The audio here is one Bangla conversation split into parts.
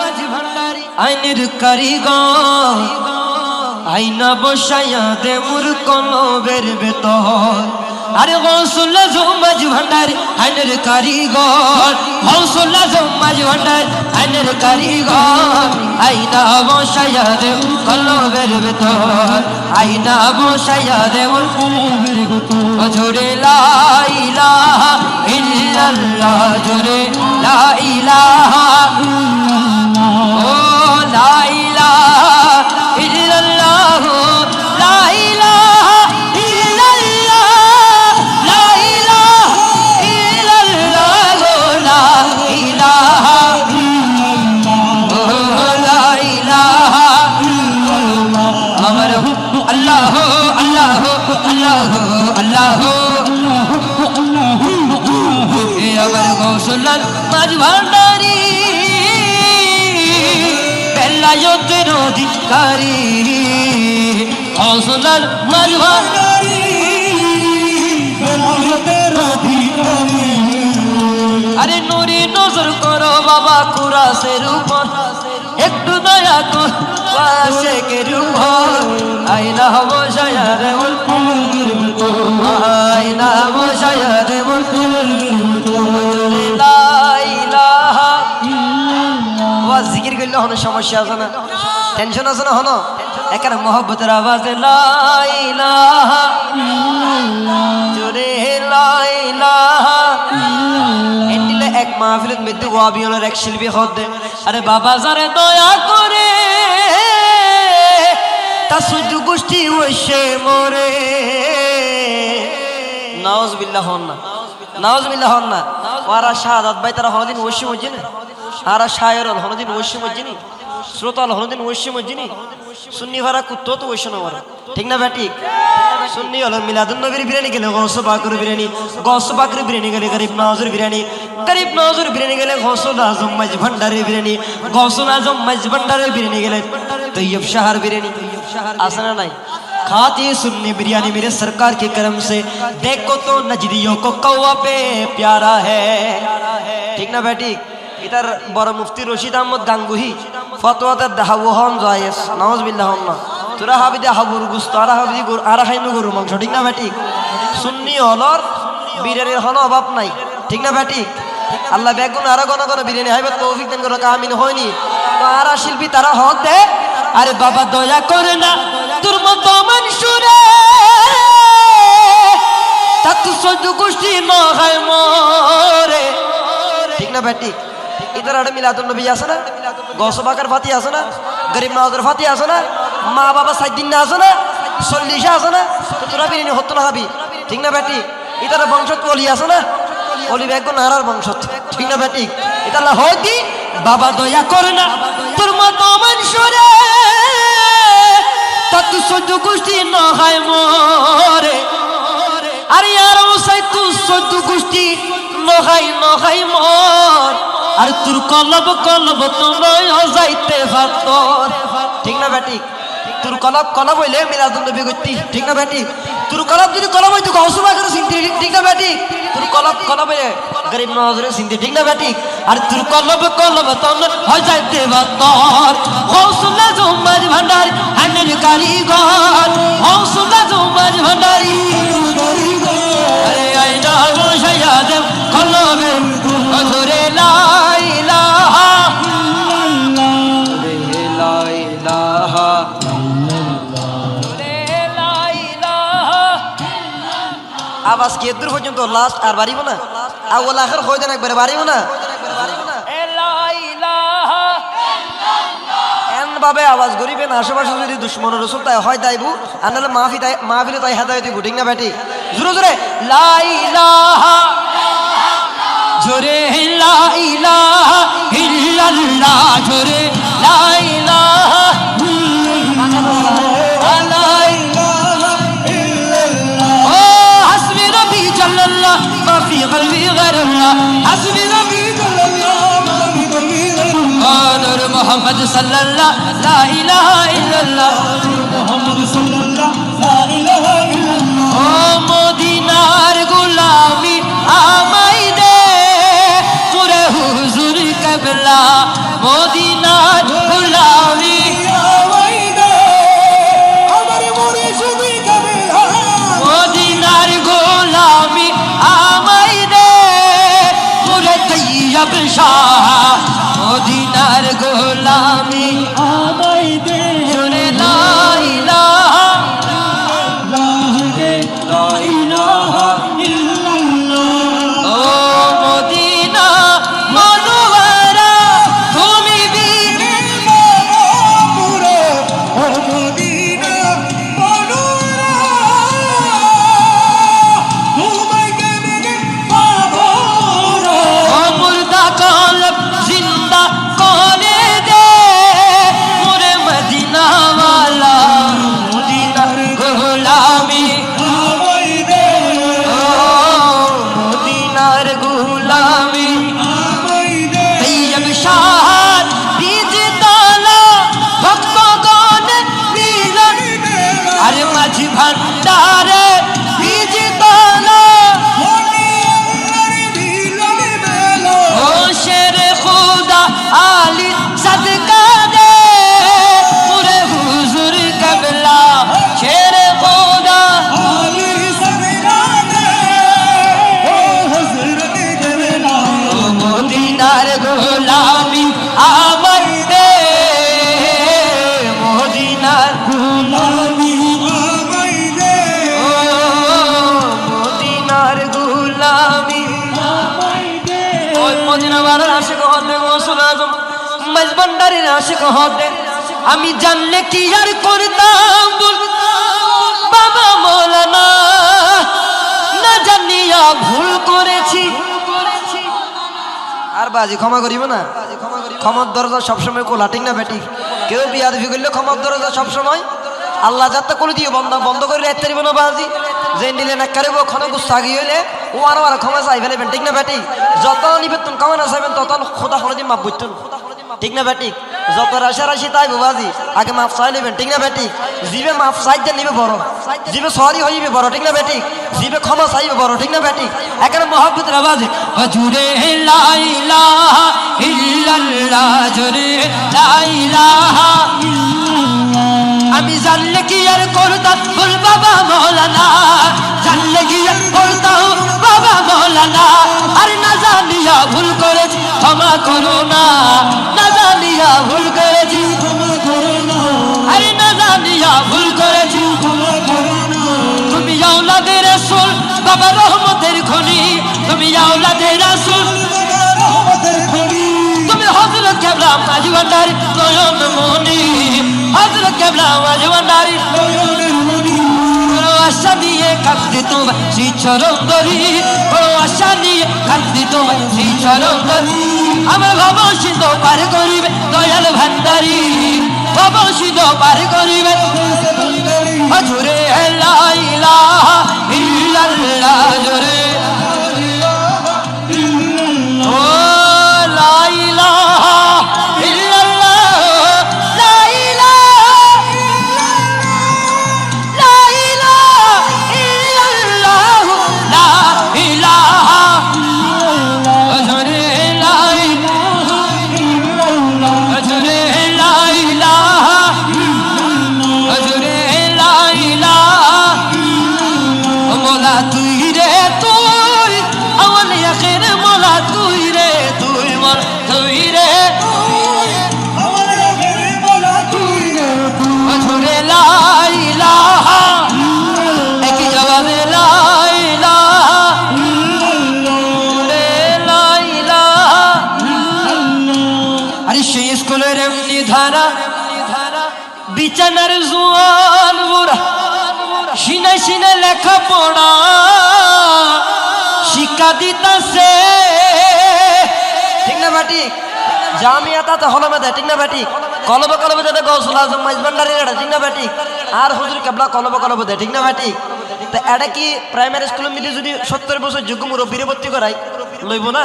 মাঝি ভান্ডারি আইনের কারিগর। আইনা বসাইয়া দে মুর কলবের বেতর আরে হৌসুল্লা জমাজ ভান্ডার, আইনের কারিগর। হৌসুল্লা জমাজ ভান্ডার, আইনের কারিগর। আইনা বসাইয়া দে কলবের বেতর আইনা বসাইয়া দে মুর কলবের বেতর জোরে লা ইলাহা ইল্লাল্লাহ, জোরে লা ইলাহা ও লা ভান্ডারি বেলায়তের অধিকারী গৌসলাল মাঝ ভান্ডারি আরে নুরি, নজর করো বাবা, কুরাসের উপর। একটু দয়া কর কে উপর আইনা হব সায়ারে আইনা হব সায়ারে আওয়াজ করলে হনো সমস্যা আছে না। টেনশন আছে না হনো এখানে মহব্বতের আওয়াজে লাইলাহা এন্ডিলে এক মাহফিলত মধ্যে ওয়াবিয়নের এক শিল্পী দে। আরে বাবা, যারে দয়া করে তা সহ্য গোষ্ঠী ওইসে মরে। নাওজ বিল্লাহ হন না। নাওজ বিল্লাহ হন না। ওরা শাহাদাত ভাই তারা হনদিন ওইসে আর শায়ের হনদিন ওইসে মজ্জি নি শ্রোতাল হনদিন ওইসে মজ্জি নি সুন্নি ভাড়া কুত্তো তো ওইসে না ওরা ঠিক না ব্যাটিক সুন্নি হলো মিলাদুন নবীর বিরিয়ানি গেলে গৌস বাকর বিরিয়ানি গৌস বাকর বিরিয়ানি গেলে গরিব নজর বিরিয়ানি গরিব নজর বিরিয়ানি গেলে গৌসুল আজম মাঝ ভান্ডারের বিরিয়ানি গৌসুল আজম মাঝ ভান্ডারের বিরিয়ানি গেলে তৈয়ব শাহর বিরিয়ানি আছে না নাই खाती सुन्नी बिरयानी मेरे सरकार के करम से देखो तो नजरियों को कौवा पे प्यारा है ঠিক না বেটি এটার বড় মুফতি রশিদ আহমদ গাঙ্গুহি ফতোয়াতে দাহাবু হন জয়েস নওয়াজ বিল্লাহ তোরা হাবি দে হাবুর গুস্ত, আর হাবি গরু, আর হাইনু গরু মাংস, ঠিক না বেটি সুন্নি হলর বিরিয়ানির হন অভাব নাই, ঠিক না বেটি আল্লাহ বেগুন আরও গণ গণ বিরিয়ানি হাইবে তৌফিক দেন কোনো কামিন হয়নি। তো আর শিল্পী তারা হক দে। আরে বাবা, দয়া করে না, তোর মতো মানুষরে। তাত সহ্য গোষ্ঠী নহায় মরে। ঠিক না বেটি ইদার আড়ে মিলাদুল নবী আছে না গসবাকার ফাতি আছে না গরিব নওয়াজের ফাতি আছে না মা বাবা সাত দিন না আছে না চল্লিশে আছে না তো তোরা বিরিয়ানি হতো না হাবি ঠিক না বেটি ইতার বংশত অলি আছে না অলি ব্যাগ নারার বংশত ঠিক না বেটি এটা হয়তি বাবা দয়া করে না তোর মতো মানুষরে তত সহ্য গোষ্ঠী নহায় মরে আরে আর সাই তু সহ্য গোষ্ঠী নহাই নহাই মর আর তোর কলব কলব তো নয় যাইতে ভাতর ঠিক না বেটি তোর কলব কলব হইলে মিলাদুল নবী করতি ঠিক না বেটি তোর কলব যদি কলব হইতো গৌসবা করে চিন্তি ঠিক না বেটি তোর কলব কলব হইলে গরিব নজরে চিন্তি ঠিক না বেটি আর তোর কলব কলব তো হয় যাইতে গৌসুল্লাহ জুম্মার ভান্ডার হানের কারিগর। গৌসুল্লাহ জুম্মার ভান্ডারি। আরে বসাইয়া দেব কলবে ধরে লাইলাহা আওয়াজ কি দূর পর্যন্ত? লাস্ট আর বাড়িব না? আউল আখের হয়ে যান একবারে, বাড়িব না? ভাবে আওয়াজ করিবেন, আশেপাশে যদি দুশ্মন রসুল তাই হয় তাইবু আর নাহলে মাহফি তাই মাহফিলে তাই হেদায় দিব ঠিক না বেটি? জোরে জোরে লাইলাহা জোরে লাইলাহা জোরে লাইলাহা ও হাসবি রবি জাল্লাল্লাহ, মা ফি কলবি গায়রুল্লাহ হাসবি রবি নূর মোহাম্মদ সাল্লাল্লাহ, লা ইলাহা ইল্লাল্লাহ। ও মদিনার গোলামি আমাই দে তোরে হুজুর কবলা। মদিনার গোলামি আমাই দে। মুরে তৈয়ব শাহ। মদিনার গোলামি আশিক হতে আমি জানলে কি আর করতাম? বাবা মৌলানা, না জানিয়া ভুল করেছি। আর বাজি ক্ষমা করিব না? ক্ষমার দরজা সবসময় কোলা ঠিক না বেটি? কেউ বিয়া দিবি করলে ক্ষমার দরজা সবসময় আল্লাহ যাত্রা করে দিও, বন্ধ বন্ধ করে রাখতে পারিব না বাজি। যে নিলে না কারিব গুস্তাগি হইলে ও আর আর ক্ষমা চাই ফেলেবেন, ঠিক না বেটি? যত নিবে তুমি ক্ষমা না চাইবেন তত খোদা কোনো দিন মাপ বুঝতেন ঠিক না বেটি? যত রাশারাশি তাই বাজি আগে মাফ চাই নেবেন, ঠিক না বেটি? জিবে মাফ চাই দেন নিবে বড়। জিবে সরি হইবে বড়, ঠিক না বেটি? জিবে ক্ষমা চাইবে বড়, ঠিক না বেটি? এখানে মহাব্বত রাবাজি হজুরে লাইলা ইল্লাল্লাহ, জুরে লাইলা আমি জানলে কি আর করতাম? বল বাবা মৌলানা, জানলে কি আর করতাম? বাবা মৌলানা, আর না জানিয়া ভুল করেছি, ক্ষমা করো না। না জানিয়া ভুল করেছি আরে না জানিয়া ভুল করেছি তুমি আওলাদের রাসূল, বাবা রহমতের খনি। তুমি আওলাদের রাসূল কেবলা মাঝি ভান্ডারি, নয়ন মনি হজরত কেবলা মাঝি ভান্ডারি ও আশা নিয়ে কান্দি তোমার শ্রী চরণ ধরি। ও আশা নিয়ে কান্দি তোমার শ্রী চরণ ধরি। আমার ভব সিদ্ধ পার করিবে দয়াল জোরে। জোয়ান বুড়া সিনে সিনে লেখা পড়া শিক্ষা দিতাছে। ঠিক না বাটি জামিয়া তাতে হলমে দেয়, ঠিক না বাটি কলব কলব দেয় গৌসুল আজম মাইজবান্ডারি এটা ঠিক না বাটি আর হুজুর কেবলা কলব কলব দেয়, ঠিক না বাটি তো এটা কি প্রাইমারি স্কুলে মিলে যদি সত্তর বছর যোগ্য মুরব্বীরে ভর্তি করাই লইব না?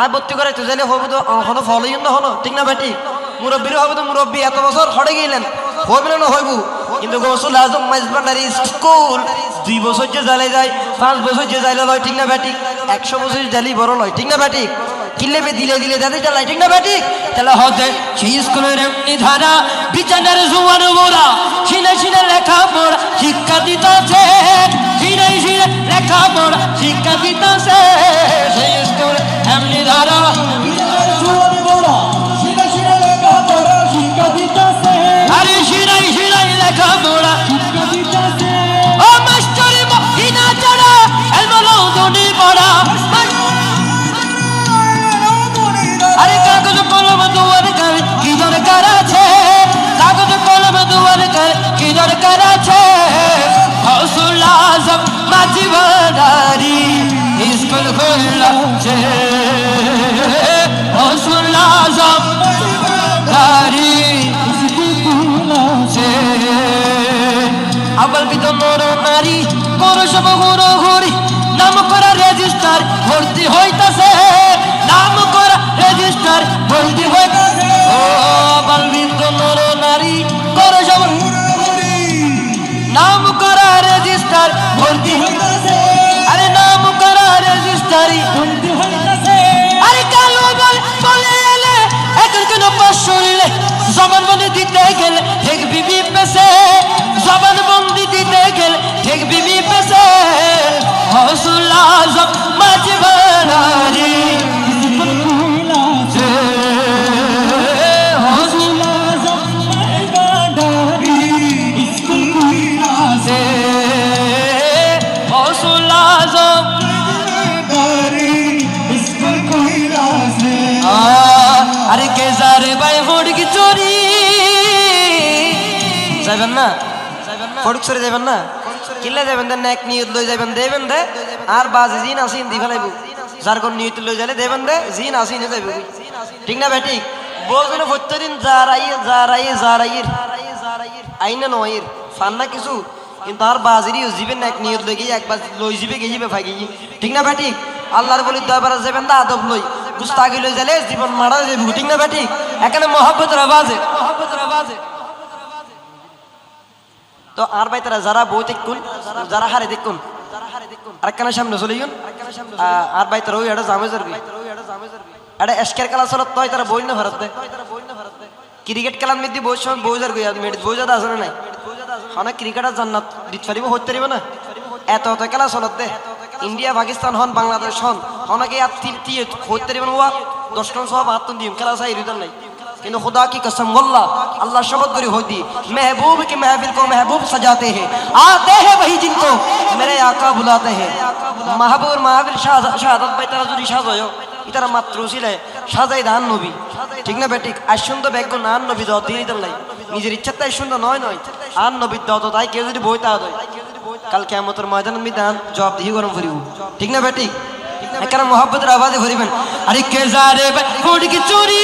আর ভর্তি করাই তো জানি হব তো হলো, ফলই না হলো, ঠিক না বাটি মুরব্বীর হবে তো মুরব্বী এত বছর হড়ে গেলেন। হইবে না হইব। কিন্তু গৌসুল আজম মাইজবান্ডারি স্কুল দুই বছর যে জ্বালে যায়, পাঁচ বছর যে জ্বালে লয়, ঠিক না ব্যাটিক একশো বছর জ্বালি বড় লয়, ঠিক না ব্যাটিক কিল্লেবে দিলে দিলে দাদি চালাই ঠিক না বেটি তাহলে হতে সেই স্কুলের এমনি ধারা বিছানার জোয়ার মোরা সিনে সিনে লেখা পড়া, শিক্ষা দিতেছে সিনে সিনে লেখা পড়া, শিক্ষা দিতেছে সেই স্কুল এমনি ধারা পড়া। ও মাস্টার মহিনা চড়া এলমলো দুনি পড়া। আরে কাগজ কলম দুয়ার কার কি দরকার আছে? কাগজ কলম দুয়ার কার কি দরকার আছে? হসুল আজম মাঝি ভান্ডারি স্কুল খুলছে। হসুল আজম ভান্ডারি আবাল বিধ নর নারী করো সব ঘুরো ঘুরি নাম করা রেজিস্টার ভর্তি হইতাছে। নাম করা রেজিস্টার ভর্তি হইতাছে। ও আবাল বিধ নর নারী করো সব নাম করা রেজিস্টার ভর্তি হইতাছে। আরে নাম করা রেজিস্টারি বাড়ারি হসুল হসুল আজম আরে কে যারে ভাই ফড়কি চুরি? যাবেন না? ফড়ক চুরি যাবেন না? কিল্লে যাবেন দে নেক নিয়ত লই যাবেন দেবেন দে। আর বাজে জিন আসিন দি ফেলাইব। যার কোন নিয়ত লই যালে দেবেন দে, জিন আসিন যাইব। ঠিক না বেটি বলবেন প্রত্যেকদিন যারাই যারাই যারাইর আইনা নয়ের ফান না কিছু। কিন্তু আর বাজিরি জিবেন এক নিয়ত লই গিয়ে একবার লই জিবে, গিয়ে জিবে ফাই গিয়ে ঠিক না বেটি আল্লাহর বলি দরবারে যাবেন না আদব লই। গুস্তাগি লই যালে জীবন মারা যাবে ঠিক না বেটি এখানে মহব্বতের আওয়াজে। মহব্বতের আওয়াজে। তো আর ভাই তারা যারা বই দেখুন, যারা হারে দেখুন। আরেকখানে সামনে চলে গেন আর ভাই তারা ওই এটা জামে যাবি এসকের খেলা চলত তই তারা বই না ভারত ক্রিকেট খেলার মধ্যে বই সময় বই যার গিয়া বই যাতে আছে না অনেক ক্রিকেটার জান্নাত, দিতে পারিব, হইতে পারিব না? এত এত খেলা চলত দে। ইন্ডিয়া, পাকিস্তান হন, বাংলাদেশ হন, অনেকে আর তৃপ্তি হইতে পারিব না দশ দিম খেলা চাই রিটার্ন নাই। কিন্তু खुदा की कसम वल्लाह अल्लाह शब्द करी होती महबूब की महफिल को महबूब सजाते हैं आते हैं वही जिनको मेरे आका बुलाते हैं মাহবুর মাহফিল শাহাদাত ভাই তারা যদি সাজায় ইতারা মাত্র ছিল সাজাই দান নবী ঠিক না বেটিক আর সুন্দর ব্যাগ নান নবী দাও দিয়ে দিতাম নাই নিজের ইচ্ছা তাই সুন্দর নয় নয় আর নবী দাও তো তাই কেউ যদি বই তা দেয় কাল কেমতের ময়দান আমি দান জবাব দিয়ে গরম করিব ঠিক না বেটিক এখানে মোহাব্বতের আওয়াজে ভরিবেন আরে কে যারে হুড়কি চুরি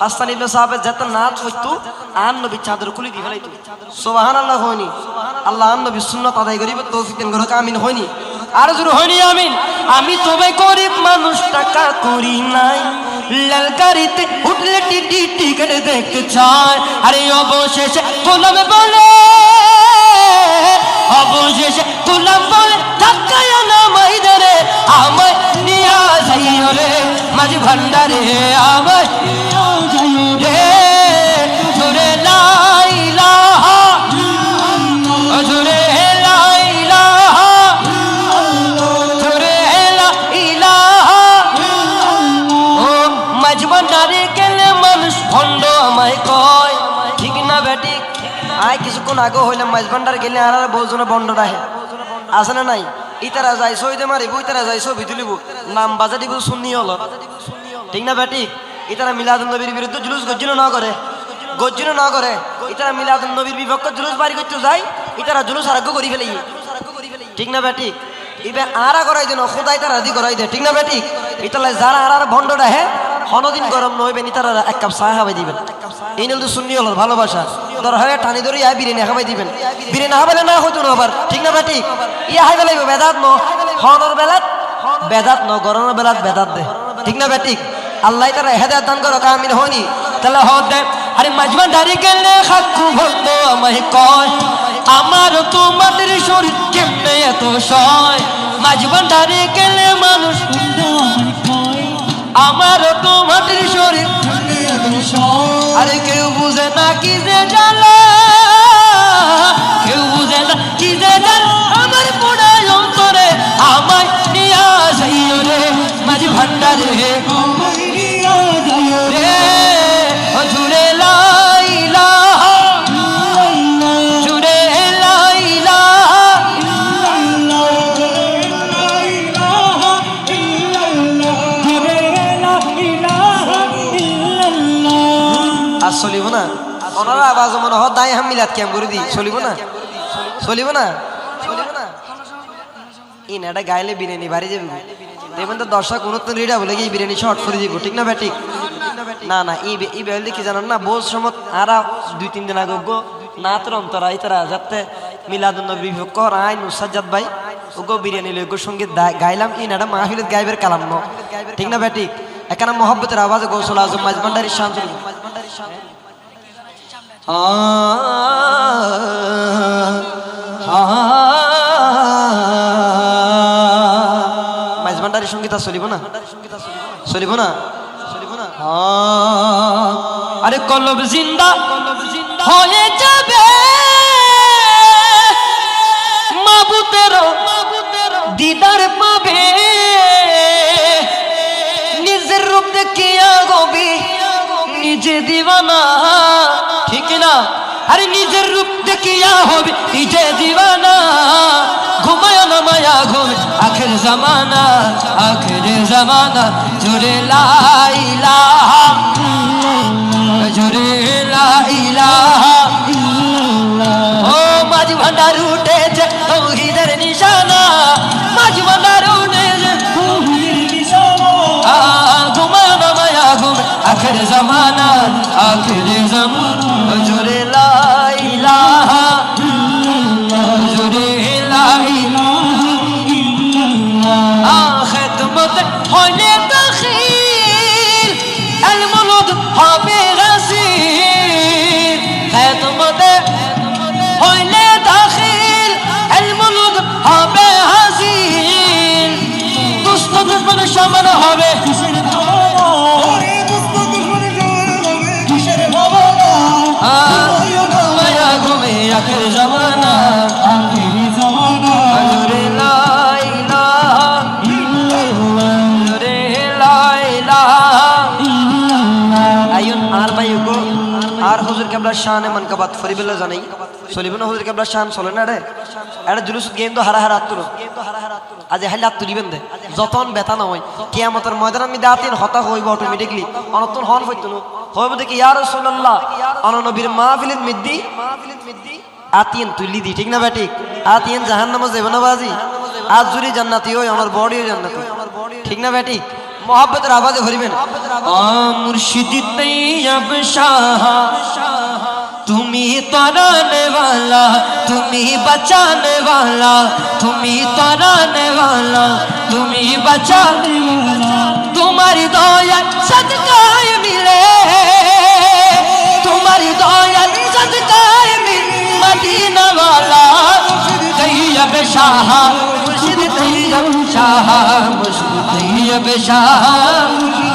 হাসান ইবনে সাহাবের যত নাচ হইতো আন নবী চাদর খুলি দি ফেলাইতো। সুবহানাল্লাহ কইনি আল্লাহ আন নবী সুন্নত আদায় করিব তৌফিক দেন গরক আমিন হইনি আর জোর হইনি আমিন। আমি তো ভাই গরিব মানুষ, টাকা করি নাই। লালকারিতে উঠলে টিটি টিকেট দেখতে চায়। আরে অবশেষে গোলাম বলে, অবশেষে গোলাম বলে, ধাক্কায় না মাইদারে আমায় নিয়া যাইও রে, মাঝ ভান্ডারে আমায় যাইও রে ভান্ডারে গেলে মানুষ ভণ্ড কয়। ঠিক বেটি? আয় কিছুক্ষণ আগে হইলাম, মাঝ ভান্ডার গেলে আর বউজনে বন্ড রাহে আছে নাই? ইতারা যাই সইতে মারিব ইতারা যাই ছবি তুলিব। নাম বাজা দিব শুনি হল। ঠিক না বেটি? ইতারা মিলাদ নবীর বিরুদ্ধে জুলুস গজ্জিন না করে। গজ্জিন না করে। ইতারা মিলাদ নবীর বিপক্ষ জুলুস বাড়ি করতে যায়, ইতারা জুলুস আরোগ্য করি ফেলে। ঠিক না বেটি? ইবে আরা করাই দেন খোদাই তারা দি করাই দে ঠিক না বেটি ইতালে যারা আর ভণ্ডটা হে হনদিন গরম নইবেন তারা এক কাপ চা খাবাই দিবেন। এই নিল শুনি হল ভালোবাসা। ধর হয়, টানি ধরে ইয়া বিরিয়ানি খাবাই দিবেন। বিরিয়ানি খাবাইলে না হইতো না আবার। ঠিক না বেটি ইয়া হাইবে লাগবে বেদাত ন। হনর বেলাত, বেদাত ন গরমের বেলাত বেদাত দে। ঠিক না বেটি আল্লাহ তারা হেদায়ত দান করো কামিল হয়নি। তাহলে হদ দে। আরে মাজবান দাঁড়ি গেলে খাকু ভক্ত আমায় কয়। আমার তোমাদের শরীর কেমনে এত সয়? মাজবান দাঁড়ি গেলে মানুষ আমার তোমাদের শরীর আরে কেউ বুঝে না কি যে জ্বালা। কেউ বুঝে না কি যে জ্বালা। আমার পোড়ায় অন্তরে আমায় নিয়ে যাইও রে। মাঝি ভান্ডারে। রে। ওনারা আওয়াজ মনে হয় দায় হাম মিলাত ক্যাম করে দি। চলিব না? চলিব না? চলিব না? ই না এটা গাইলে বিরিয়ানি বাড়ি যাবে। দেখবেন তো দর্শক উনত্তর রিডা বলে কি বিরিয়ানি শর্ট করে দিব। ঠিক না ব্যাটিক? না না ই ই বেল কি জানান না, বোঝ সমত আরা দুই, তিন দিন আগে গো না তোর অন্তরা ইতারা যাতে মিলাদুন নবী কর আই নুসাজ্জাদ ভাই, ওগো বিরিয়ানি লই গো সঙ্গে দা- গাইলাম ই নাডা মাহফিলত গাইবের কালাম ঠিক না ব্যাটিক? এখানে মহব্বতের আওয়াজে গৌসল আজম মাজবান্ডারি শান্ত সংগীত আর চলিব না? চলিব না? চলিব না আরে কলব জিন্দা। হয়ে যাবে। দেখিয়া হবে, নিজে দিবানা ঘুমায় না মায়া ঘুমে, আখের জামানা আখের জামানা। জোরে লাইলা জোরে লাইলা। ও মাঝ ভান্ডার উঠেছে তৌহিদের নিশানা। মাঝ ভান্ডার উঠেছে ঘুমায় না মায়া ঘুমে, আখের জামানা আখের জামানা। জোরে হুজুর কেবলা শানে মন কাবাত ফরিবিল্লাহ জানাই। চলিব না হুজুর কেবলা শান, চলে না রে। এটা জুলুস গেম তো হারা হারা আত্মর আজ হাইলে আত্ম দিবেন দে। যতন বেতা নয় কিয়ামতের ময়দান আমি দাতিন হতা হইব অটোমেটিকলি অনতন হন হইতো হইব দেখি, ইয়া রাসূলুল্লাহ অন নবীর মাহফিলিত মিদ্দি। আতিয়েন তুলি দি, ঠিক না বেটি আতিয়েন জাহান্নামে যাবে না বাজি? আজ জুরি জান্নাতি ওই, আমার বডিও জান্নাতি। ঠিক না বেটি মোহাব্বতের আওয়াজে ভরিবেন। মুর্শিদ তৈয়ব শাহ। تمہیں ترانے والا تمہیں بچانے والا تمہیں ترانے والا تمہیں بچانے والا تمہاری دولت صدقہ ملے تمہاری دولت صدقہ ملے مدینہ والا طیب شاہ مشرق طیب شاہ مشرق طیب شاہ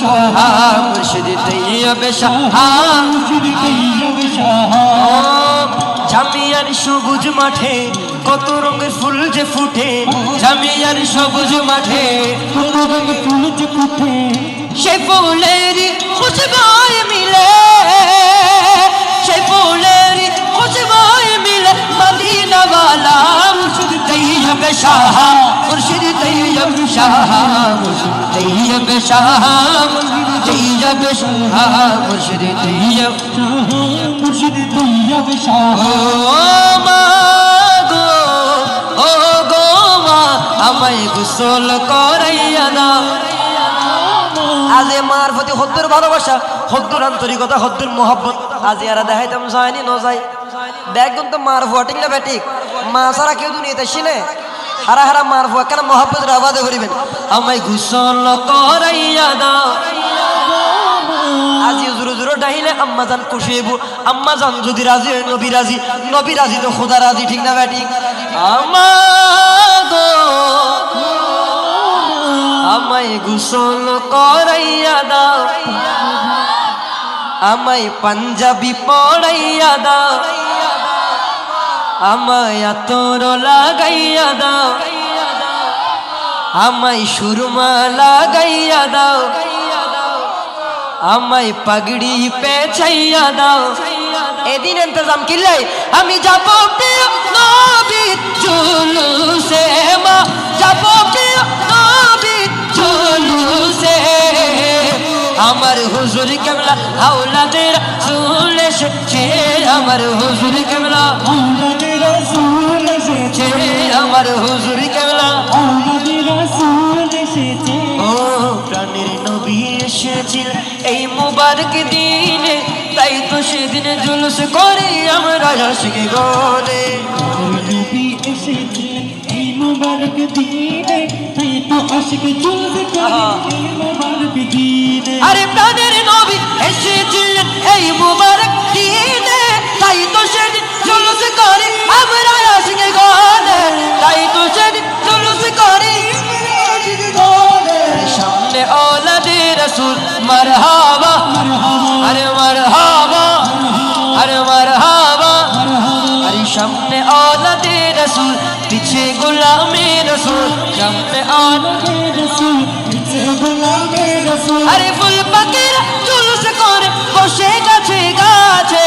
শাহ জামিয়ার সবুজ মাঠে কত রঙের ফুল যে ফুটে। জামিয়ার সবুজ মাঠে সে ফুলের খুশবায় মিলে, সে ফুলের খুশবায় মিলে মদিনা শাহ মুর্শিদ তৈয়ব শাহ মুর্শিদ তৈয়ব শাহ মুর্শিদ তৈয়ব ও মা গো, ও গো মা, আমায় গোসল করাইয়া দাও। আজ এ মার প্রতি হদ্দুর ভালোবাসা, হদ্দুর আন্তরিকতা, হদ্দুর মোহাব্বত, আজ এরা দেখাইতাম, যায়নি, ন দেখুন তো মার ঠিক না ব্যাটিক মা সারা কেউ দুনিয়াতে শিনে হারা হারা মার ভুয়া, কেন মোহাব্বত আবাদে করিবেন? আমায় গোসল করাইয়া আজি যদি হয় ঠিক না আমা করাইয়া দাও। আমায় পাঞ্জাবি পড়াইয়া দাও। আমায় আতর লাগাইয়া দাও। আমায় সুরমা লাগাইয়া দাও। আমায় পাগড়ি পেছাইয়া দাও। এদিন ইন্তজাম কিল্লাই, আমি যাব আমার হুজুর কেবলা হাওলাদের চুল এসেছে আমার হুজুর রাসূল এসেছে আমার হুজুর কেবলা। এসেছে। ও প্রাণের নবী এসেছিল এই মুবারক দিনে। তাই তো সেদিন জুলুস করে আমরা আশিকে গনে নবী এসেছিলেন এই মুবারক দিনে। তাই তো আশিক জলদ করে এই মুবারক দিনে। আরে প্রাণের নবী এসেছিলেন এই মুবারক দিনে। তাই তো সেদিন জুলুস করে রসুল, মারহাবা। আরে মারহাবা আরে মারহাবা। আরে সামনে ওলাদে রসুল, পিছে গোলামে রসুল। সামনে ওলাদে রাসূল, পিছে গোলামে রাসূল। আরে ফুল পাখিরা জুলুস করে, বসে গেছে গাছে।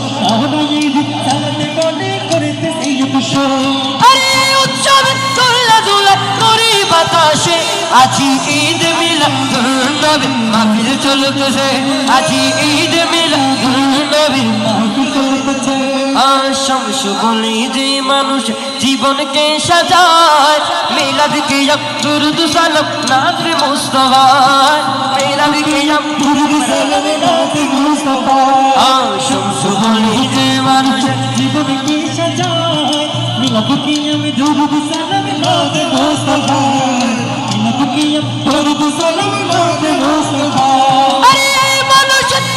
আরে উৎসবে তোলা দোলা করি বাতাসে আজি ঈদ মিলা নবী মাহফিল চলতেছে। আজি ঈদ মিলা নবী শামস বলি যে মানুষ জীবনকে সাজায় মিলাদ কে দুরুদ সালাম, নাজরে মুস্তফায় মিলাদ কে দুরুদ সালাম শামস বলি যে মানুষ জীবনকে সাজায় সালাম লাদে মুস্তাফা মিলাদ কি আমি দুরুদ সালাম লাদে মুস্তাফা আরে এই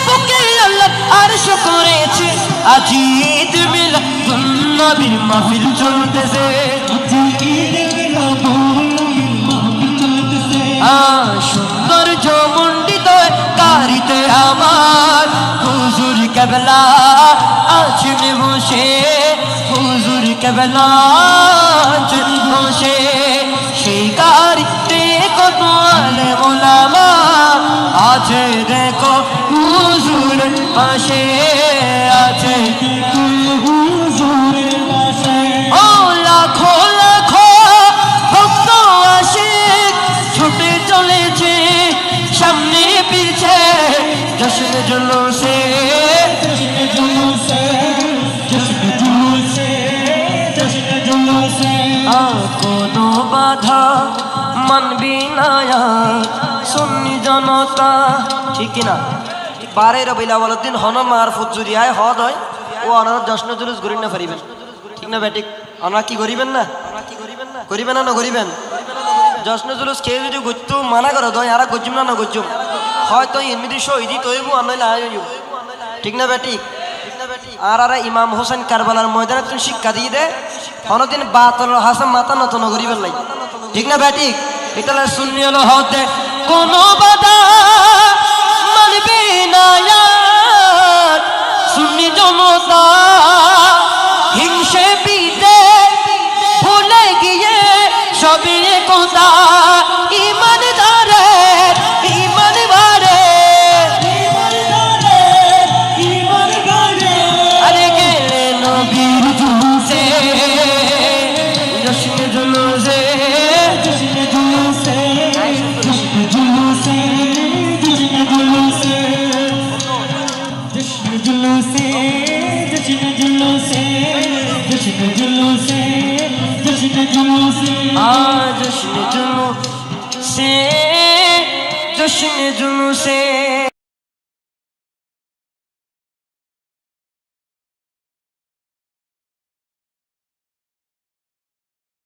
বুকে আল্লাহ আরশ করেছে আজ ঈদ মিলাদ নবীর মাহফিল চলতেছে আজি ঈদ মিলাদ নবীর মাহফিল চলতেছে আ সুন্দর জমুন্ডিত কারিতে আমার হুজুর কেবলা আছেন বসে হুজুর কেবলা আছেন বসে সেই আছে দেখো হুজুর পাশে আছে হুজুরের পাশে। ও লাখো লাখো ভক্ত আসে, ছুটে চলেছে, সামনে পিছে জশ্ন জুলুসে ঠিক না বারে রবিল আওয়ালের দিন হন মার ফুট যদি আয় হদ হয়, ও অনার জশ্ন জুলুস করি না পারিবেন ঠিক না ব্যাটিক অনার কি করিবেন না? করিবেন না না করিবেন জশ্ন জুলুস খেয়ে যদি গুজতু মানা করো, দয় আর গজ্জুম না না গজ্জুম হয়তো এমনি শহীদি তৈবু আনাইলে আয় ঠিক না ব্যাটিক আর আর ইমাম হোসেন কারবালার ময়দানে তুমি শিক্ষা দিয়ে দে অনদিন বাতল হাসান মাথা নত নগরিবেন নাই। ঠিক না ব্যাটিক এটা শূন্য হতে কোনো বাধা পারবে না সুন্নি জনতা হিংসে পিতে ভুলে গিয়ে সবে কথা আসনে জন্য